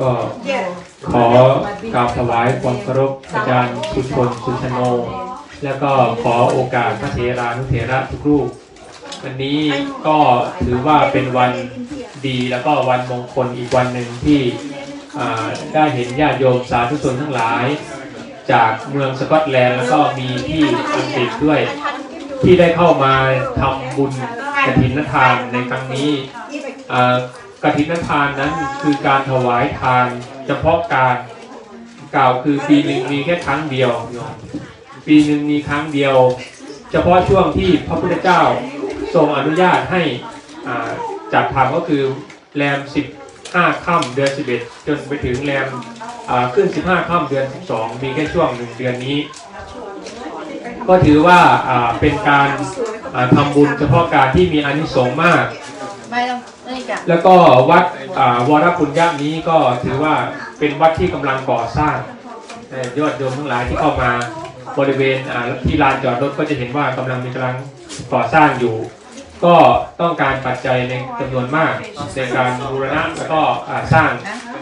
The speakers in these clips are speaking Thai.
ก็ขอกราบถวายความเคารพอาจารย์สุชนสุชโน แล้วก็ขอโอกาสพระเถรานุเถระทุกรูปวันนี้ก็ถือว่าเป็นวันดีแล้วก็วันมงคลอีกวันหนึ่งที่ได้เห็นญาติโยมสาธุชนทั้งหลาย จากเมืองสกอตแลนด์แล้วก็มีที่อังกฤษด้วย ที่ได้เข้ามาทำบุญกฐินทานในครั้งนี้ กฐินทานนั้นคือการถวายทานเฉพาะการกล่าวคือปีหนึ่งมีแค่ครั้งเดียวโยมปีหนึ่งมีครั้งเดียว เฉพาะช่วงที่พระพุทธเจ้าทรงอนุญาตให้อาจัดทำก็คือแรม15ค่ำเดือน11จนไปถึงแรมขึ้น15ค่ำเดือน12มีแค่ช่วงหนึ่งเดือนนี้ ก็ถือว่าเป็นการทำบุญเฉพาะการที่มีอานิสงส์มาก แล้วก็วัดอ่าวรปุญญานี้ก็ถือว่าเป็นวัดที่กำลังก่อสร้างยอดโยมทั้งหลายที่เข้ามาบริเวณที่ลานจอดรถก็จะเห็นว่ากำลังมีกำลังก่อสร้างอยู่ ก็ต้องการปัจจัยในจำนวนมากในการบูรณะแล้วก็สร้าง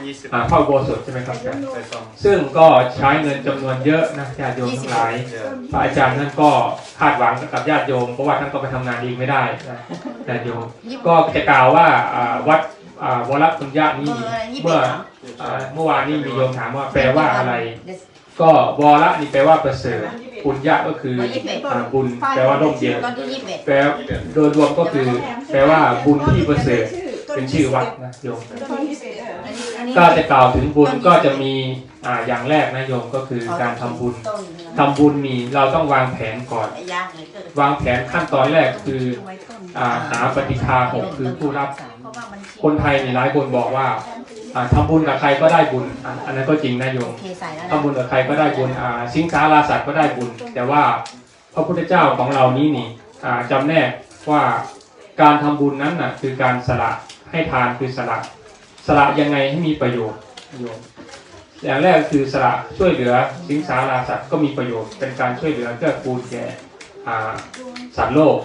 นะอ่าพระอุโบสถใช่ไหมครับอาจารย์ซึ่งก็ใช้เงินจำนวนเยอะนะญาติโยมทั้งหลายพระอาจารย์ท่านก็คาดหวังกับญาติโยมเพราะว่าท่านก็ไปทำงานเองไม่ได้นะญาติโยมก็จะกล่าวว่าอ่าวัดอ่าวรปุญญานี้เมื่ออ่าเมื่อวานนี้มีโยมถามว่าแปลว่าอะไร ก็วรนี่แปลว่าประเสริฐปุญญาก็คืออ่าบุญแปลว่าร่มเย็นตอนที่ยี่สิบเอ็ดแปลโดยรวมก็คือ แปลว่าบุญที่ประเสริฐเป็นชื่อวัดนะโยมอันนี้อันนี้ ก็จะกล่าวถึงบุญก็จะมีอ่าอย่างแรกนะโยมก็คือการทำบุญต้นทำบุญนี่เราต้องวางแผนก่อนไอ้ยากเลยเกิดวางแผนขั้นตอนแรกคืออ่าหาปฏิคาหกคือผู้รับเพราะว่ามันคนไทยนี่หลายคนบอกว่าอ่าทำบุญกับใครก็ได้บุญอะอันนั้นก็จริงนะโยโอมเคใส่แล้วนะทำบุญกับใครก็ได้บุญอ่าสิงสาราสัตว์ก็ได้บุญ แต่ว่าพระพุทธเจ้าของเรานี้นี่อ่าจำแนกว่าการทำบุญนั้นน่ะคือการสละให้ทานคือสละ สละยังไงให้มีประโยชน์โยมอย่างแรกคือสละช่วยเหลือสิงสาราสัตว์ก็มีประโยชน์เป็นการช่วยเหลือเกื้อกูลแก่อ่าสัตว์โลก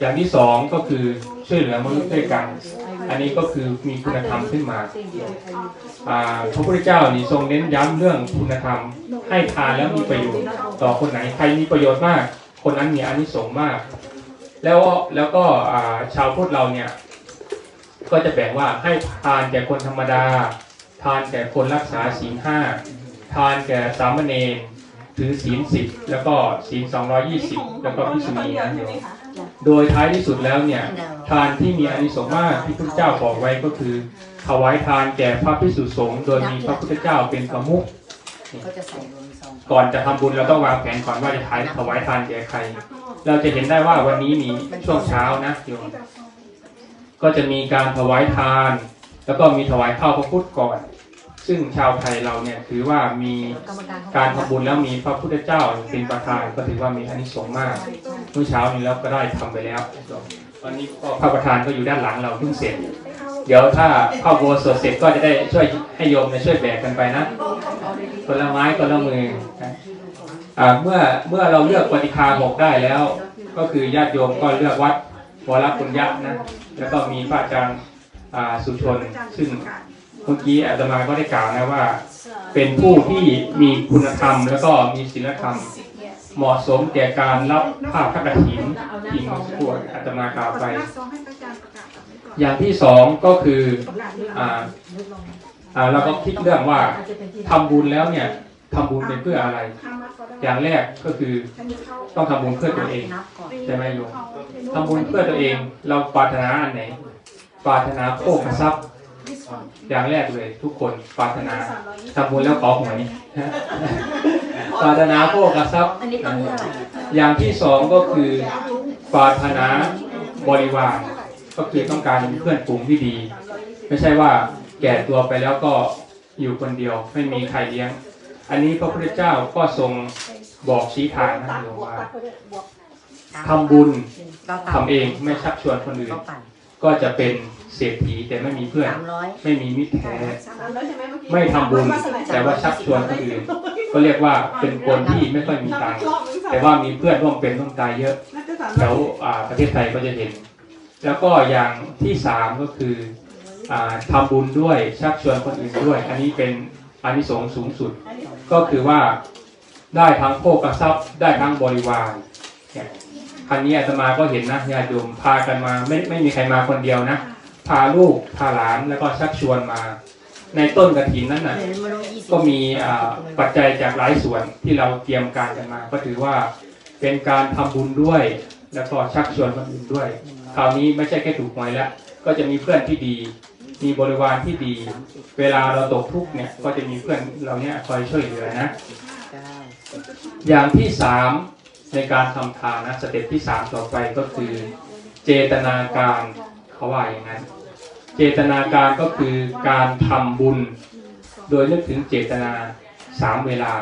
อย่างที่สองก็คือช่วยเหลือมนุษย์ด้วยกัน อันนี้ก็คือมีคุณธรรมขึ้นมาอ่าพระพุทธเจ้านี่ทรงเน้นย้ำเรื่องคุณธรรม ให้ทานแล้วมีประโยชน์ ต่อคนไหนใครมีประโยชน์มาก คนนั้นมีอานิสงส์มาก แล้วแล้วก็อ่าชาวพุทธเราเนี่ย ก็จะแบ่งว่าให้ทานแก่คนธรรมดา ทานแก่คนรักษาศีลห้าทานแก่สามเณรถือศีลสิบแล้วก็ศีลสองยี่สิบแล้วก็พิสุณีนะโยมโดยท้ายที่สุดแล้วเนี่ยทานที่มีอานิสงส์มากที่พระเจ้าบอกไว้ก็คือถวายทานแก่พระพิสุสงฆ์โดยมีพระพุทธเจ้าเป็นประมุขก็จะใส่รวมซองก่อนจะทำบุญเราต้องวางแผนก่อนว่าจะทายถวายทานแก่ใคร เราจะเห็นได้ว่าวันนี้มีช่วงเช้านะโยม ก็จะมีการถวายทาน แล้วก็มีถวายข้าวพระพุทธก่อน ซึ่งชาวไทยเราเนี่ยถือว่ามีการทำบุญแล้วมีพระพุทธเจ้าเป็นประธานก็ถือว่ามีอานิสงส์มากเมื่อเช้านี้เราก็ได้ทำไปแล้วตอนนี้ก็พระประธานก็อยู่ด้านหลังเราเพิ่งเสร็จเดี๋ยวถ้าเข้าโบสถ์เสร็จก็จะได้ช่วยให้โยมเนี่ยช่วยแบกกันไปนะคนละไม้คนละมือเมื่อเมื่อเราเลือกปฏิคาหกได้แล้ว ก็คือญาติโยมก็เลือกวัด วรปุญญะนะแล้วก็มีพระอาจารย์สุชน ซึ่งเมื่อกี้อาตมาก็ได้กล่าวนะว่า เป็นผู้ที่มีคุณธรรม แล้วก็มีศีลธรรม เหมาะสมแก่การรับผ้าพระกฐินที่เมื่อสักครู่อาตมากล่าวไป อย่างที่สองก็คืออ่าเราก็คิดเรื่องว่าทำบุญแล้วเนี่ย ทำบุญเป็นเพื่ออะไร อย่างแรกก็คือต้องทำบุญเพื่อตัวเองนับก่อนใช่ไหมโยมทำบุญเพื่อตัวเอง เราปรารถนาอันไหนปรารถนาโภคทรัพย์ อย่างแรกเลย ทุกคนปรารถนาทำบุญแล้วขอหวยปรารถนาโภคทรัพย์อันนี้ต้องเท่าไหร่อย่างที่สองก็คือปรารถนาบริวารก็คือต้องการมีเพื่อนฝูงที่ดี ไม่ใช่ว่าแก่ตัวไปแล้วก็อยู่คนเดียวไม่มีใครเลี้ยง อันนี้พระพุทธเจ้าก็ทรงบอกชี้ทางนะโยมว่าทำบุญเราทำเองไม่ชักชวนคนอื่นก็ปั่น ก็จะเป็นเศรษฐีแต่ไม่มีเพื่อนสามร้อยไม่มีมิตรแท้ไม่ทำบุญ แต่ว่าชักชวนคนอื่น ก็เรียกว่าเป็นคนที่ไม่ค่อยมีตังค์แต่ว่ามีเพื่อนร่วมเป็นร่วมตายเยอะแถวอ่าประเทศไทยก็จะเห็น แล้วก็อย่างที่สามก็คืออ่าทำบุญด้วยชักชวนคนอื่นด้วย อันนี้เป็น อานิสงส์สูงสุด ก็คือว่าได้ทั้งโภคทรัพย์ ได้ทั้งบริวารเนี่ยครั้งนี้อาตมาก็เห็นนะญาติโยมพากันมาไม่ไม่มีใครมาคนเดียวนะ พาลูกพาหลานแล้วก็ชักชวนมา ในต้นกระถินนั้นน่ะเดี๋ยวมาดูยี่สิบก็มีอ่าปัจจัยจากหลายส่วนที่เราเตรียมการกันมา ก็ถือว่าเป็นการทำบุญด้วย แล้วก็ชักชวนคนอื่นด้วย คราวนี้ไม่ใช่แค่ถูกหวยแล้วก็จะมีเพื่อนที่ดี มีบริวารที่ดี เวลาเราตกทุกข์เนี่ยก็จะมีเพื่อนเราเนี่ยคอยช่วยเหลือนะ อย่างที่สามในการทำทานนะสเต็ปที่สามต่อไปก็คือ เจตนาการเขาว่าอย่างนั้น เจตนาการก็คือการทำบุญ โดยนึกถึงเจตนาสามเวลา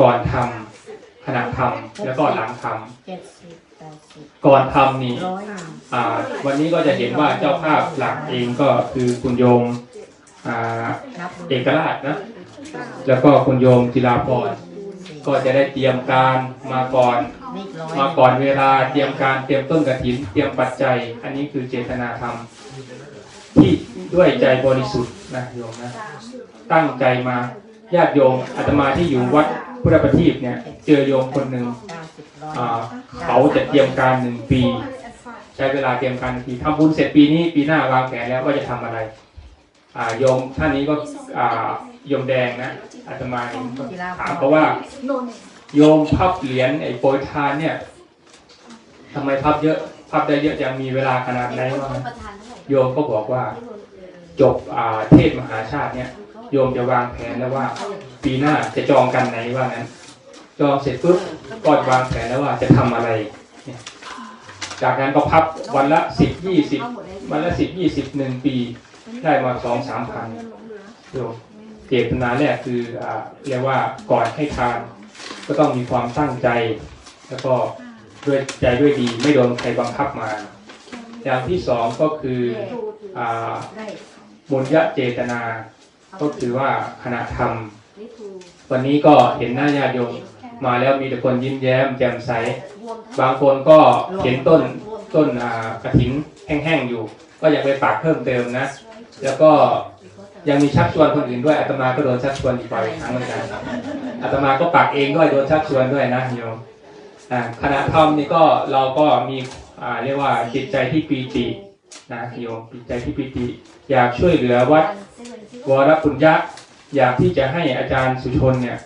ก่อนทำขณะทำแล้วก็หลังทำ เจ็ดสิบแปดสิบก่อนทำนี่ร้อยหนึ่งอ่าวันนี้ก็จะเห็นว่าเจ้าภาพหลักเองก็คือคุณโยมอ่านับเอกราชนะ แล้วก็คุณโยมจิราพรก็จะได้เตรียมการมาก่อนนี่ร้อยมาก่อนเวลาเตรียมการเตรียมต้นกระถิน เตรียมปัจจัย อันนี้คือเจตนาธรรม ที่ด้วยใจบริสุทธิ์นะโยมนะตั้งใจมาญาติโยมอาตมาที่อยู่วัดพุทธประทีปเนี่ย เจอโยมคนหนึ่งเก้าสิบร้ อยอ่าเขาจะเตรียมการหนึ่งปี ใช้เวลาเตรียมการหนึ่งปีทำบุญเสร็จปีนี้ปีหน้าวางแผนแล้วว่าจะทำอะไร อ่าโยมท่านนี้ก็อ่าโยมแดงนะอาตมาเองก็ถามเขาว่า โยมพับเหรียญไอ้โปรยทานเนี่ยทำไมพับเยอะพับได้เยอะจังมีเวลาขนาดไหนวะโยมก็บอกว่า จบอ่าเทศมหาชาติเนี่ย โยมจะวางแผนแล้วว่า ปีหน้าจะจองกันไหนว่างั้น จอเสร็จปุ๊บก็วางแผนแล้วว่าจะทำอะไร จากนั้นก็พับวันละสิบยี่สิบวันละสิบยี่สิบหนึ่งปี ได้มาสองสามพันโยมเจตนาแรกคือเรียกว่าก่อนให้ทาน ก็ต้องมีความตั้งใจ แล้วก็ด้วยใจด้วยดีไม่โดนใครบังคับมา อย่างที่สองก็คืออ่าบุญยะเจตนา ก็คือว่าขณะทำวันนี้ก็เห็นหน้าญาติโยม มาแล้วมีแต่คนยิ้มแย้มแจ่มใส บางคนก็เห็นต้นต้นอ่ากระถินแห้งๆอยู่ ก็อยากไปฝากเพิ่มเติมนะ แล้วก็ยังมีชักชวนคนอื่นด้วยอาตมาก็โดนชักชวนอีกบ่อยครั้งเหมือนกันอาตมาก็ปักเองด้วยโดนชักชวนด้วยนะโยมอ่าขณะทำนี่ก็เราก็มีอ่าเรียกว่าจิตใจที่ปีตินะโยมจิตใจที่ปีติ อยากช่วยเหลือวัดวรปุญญะ อยากที่จะให้อาจารย์สุชนเนี่ย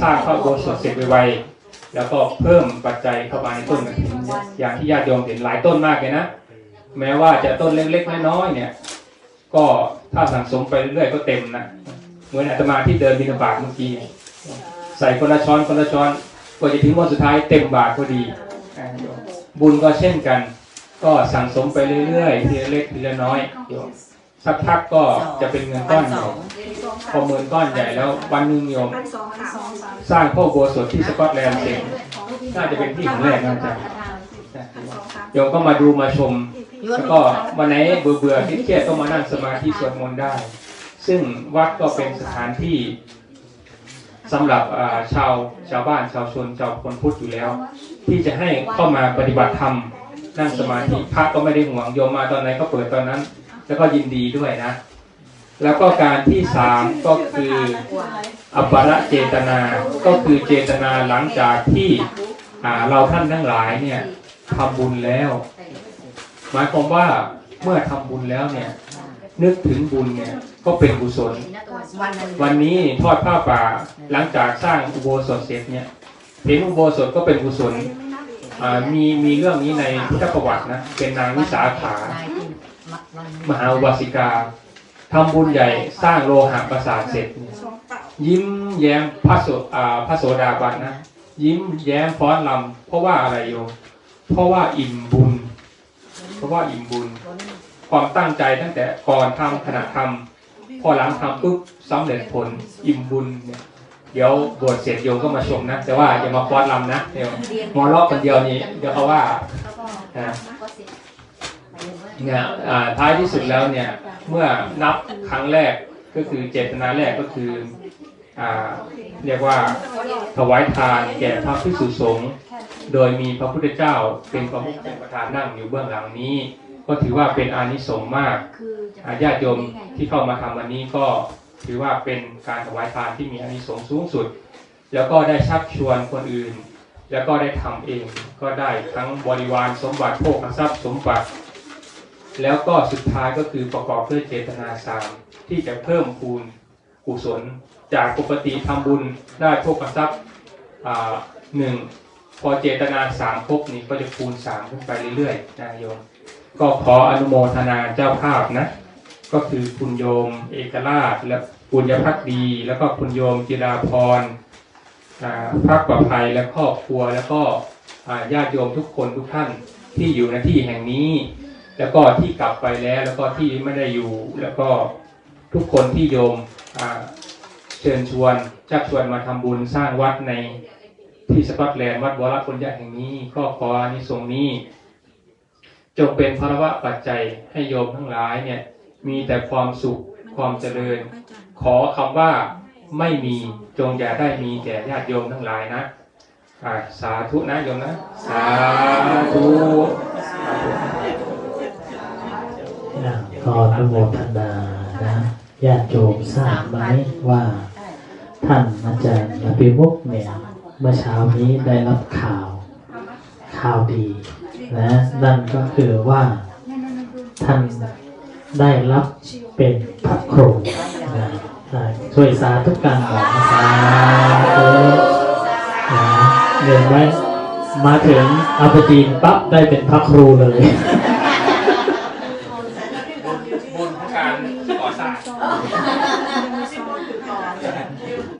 สร้างพระอุโบสถเสร็จไวๆแล้วก็เพิ่มปัจจัยเข้ามาในต้นกระถิ่นเนี่ยอย่างที่ญาติโยมเห็นหลายต้นมากเลยนะแม้ว่าจะต้นเล็กๆน้อยๆเนี่ย ก็ถ้าสั่งสมไปเรื่อยๆก็เต็มนะเหมือนอาตมาที่เดินบิณฑบาตเมื่อกี้ใส่คนละช้อนคนละช้อนกว่าจะถึงวันสุดท้ายเต็มบาทพอดีอ่าโยมบุญก็เช่นกัน ก็สั่งสมไปเรื่อยๆทีละเล็กทีละน้อยโยม สักพักก็จะเป็นเงินก้อนใหญ่พอเงินก้อนใหญ่แล้ววันหนึงโยมสร้างพระอุโบสถที่สกอตแลนด์เสร็จน่าจะเป็นที่ของแรกนะอาจารย์โยมก็มาดูมาชม แล้วก็วันไหนเบื่อเบื่อๆเครียดๆก็มานั่งสมาธิสวดมนต์ได้ ซึ่งวัดก็เป็นสถานที่สำหรับอ่าชาวชาวบ้านชาวชนชาวคนพุทธอยู่แล้ว ที่จะให้เข้ามาปฏิบัติธรรมนั่งสมาธิพระก็ไม่ได้ห่วงโยมมาตอนไหนก็เปิดตอนนั้น แล้วก็ยินดีด้วยนะ แล้วก็การที่สามก็คืออัปปะเจตนาก็คือเจตนาหลังจากที่อ่าเราท่านทั้งหลายเนี่ยทำบุญแล้ว หมายความว่าเมื่อทำบุญแล้วเนี่ย นึกถึงบุญเนี่ยก็เป็นกุศล วันนั้นวันนี้ทอดผ้าป่าหลังจากสร้างอุโบสถเสร็จเนี่ยเห็นอุโบสถก็เป็นกุศลอ่ามีมีเรื่องนี้ในพุทธประวัตินะเป็นนางวิสาขานายที่ มัดวันมหาอุบาสิกาทำบุญใหญ่สร้างโลหะประสาทเสร็จ ยิ้มแย้มพระโสอ่าพระโสดาบันนะ ยิ้มแย้มฟ้อนลำเพราะว่าอะไรโยมเพราะว่าอิ่มบุญ เพราะว่าอิ่มบุญ ความตั้งใจตั้งแต่ก่อนทำขณะทำพอหลังทำปุ๊บสำเร็จผลอิ่มบุญเนี่ยเดี๋ยวบวชเสร็จโยมก็มาชมนะ แต่ว่าอย่ามาฟ้อนลำนะเดี๋ยวมอลอกคนเดียวนี่เดี๋ยวเขาว่านะ เนี่ยท้ายที่สุดแล้วเนี่ยเมื่อนับครั้งแรกก็คือเจตนาแรกก็คืออเรียกว่าถวายทานแก่พระภิกษุสงฆ์โดยมีพระพุทธเจ้าเป็นประมุขเป็นประธานนั่งอยู่เบื้องหลังนี้ ก็ถือว่าเป็นอานิสงส์มากญาติโยมที่เข้ามาทำวันนี้ก็ถือว่าเป็นการถวายทานที่มีอานิสงส์สูงสุด แล้วก็ได้ชักชวนคนอื่น แล้วก็ได้ทำเองก็ได้ทั้งบริวารสมบัติโภคทรัพย์สมบัติ แล้วก็สุดท้ายก็คือประกอบด้วยเจตนาสามที่จะเพิ่มพูนกุศล จากปกติทำบุญได้โภคทรัพย์หนึ่งพอเจตนาสามครบนี้ก็จะคูณสามขึ้นไปเรื่อยๆนะโยม ก็ขออนุโมทนาเจ้าภาพนะ ก็คือคุณโยม เอกราช และปุญญพักดี แล้วก็คุณโยมจิราพรอ่าพักประภัยและครอบครัวแล้วก็ญาติโยมทุกคนทุกท่านที่อยู่ในที่แห่งนี้ แล้วก็ที่กลับไปแล้ว แล้วก็ที่ไม่ได้อยู่ แล้วก็ทุกคนที่โยมเชิญชวนชักชวนมาทำบุญสร้างวัดในที่สกอตแลนด์วัดวรปุญญาแห่งนี้ก็ขออานิสงส์นี้จงเป็นพระวะปัจจัยให้โยมทั้งหลายเนี่ย มีแต่ความสุขความเจริญ ขอคำว่าไม่มีจงอย่าได้มีแก่ญาติโยมทั้งหลายนะสาธุนะโยมนะ สาธุ ขออนุโมทนานะญาติโยมทราบไหมว่า ท่านอาจารย์อภิมุกเนี่ยเมื่อเช้านี้ได้รับข่าวข่าวดีนะนั่นก็คือว่าท่านได้รับเป็นพระครูนะช่วยสาธุการบอสาธุนะเงินไว้มาถึงอัปจีนปั๊บได้เป็นพระครูเลย